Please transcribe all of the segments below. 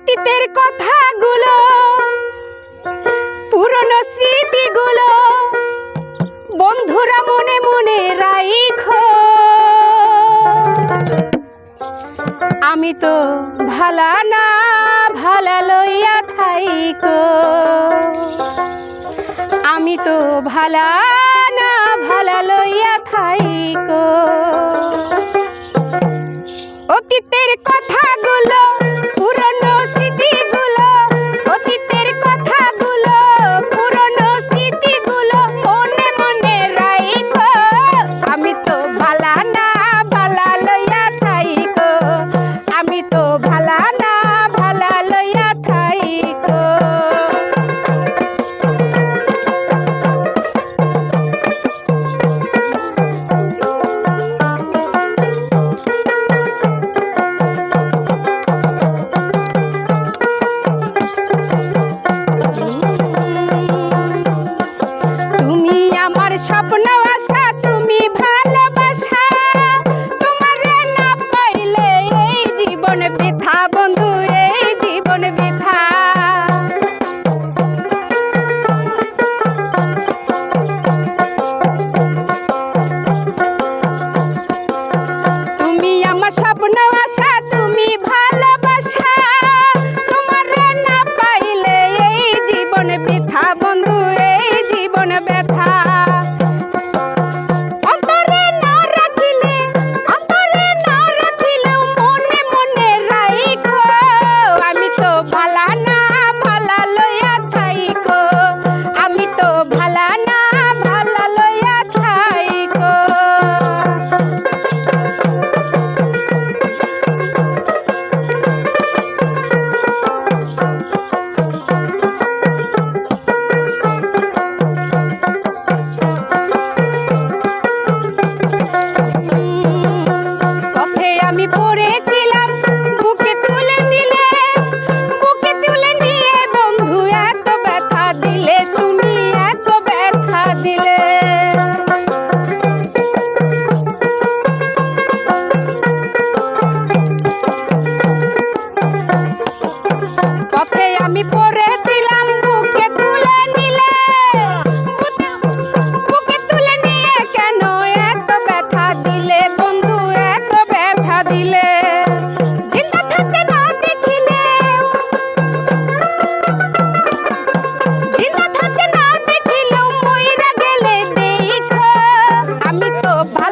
অতীতের কথাগুলো, পুরনো স্মৃতিগুলো বন্ধুরা মনে মনে রাইখো। আমি তো ভালা না, ভালা লইয়া থাইক। আমি তো ভালা না, ভালা লইয়া থাইক। অতীতের কথাগুলো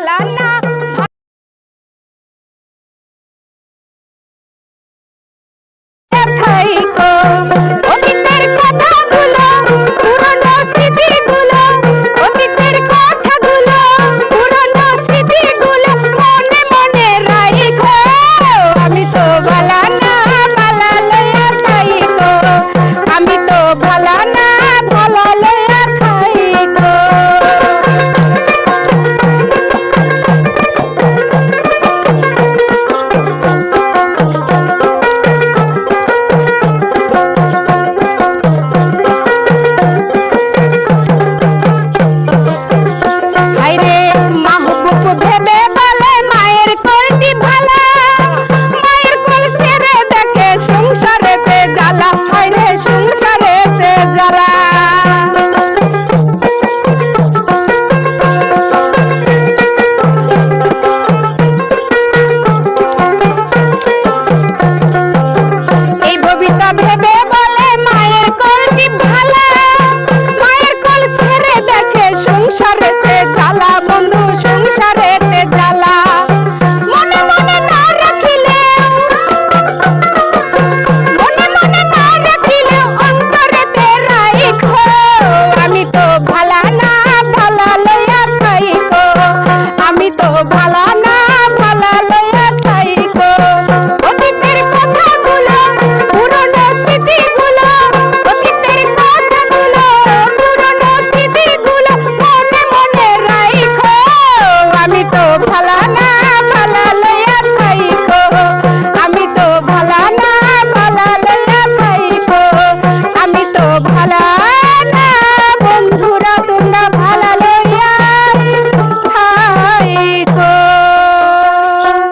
লালা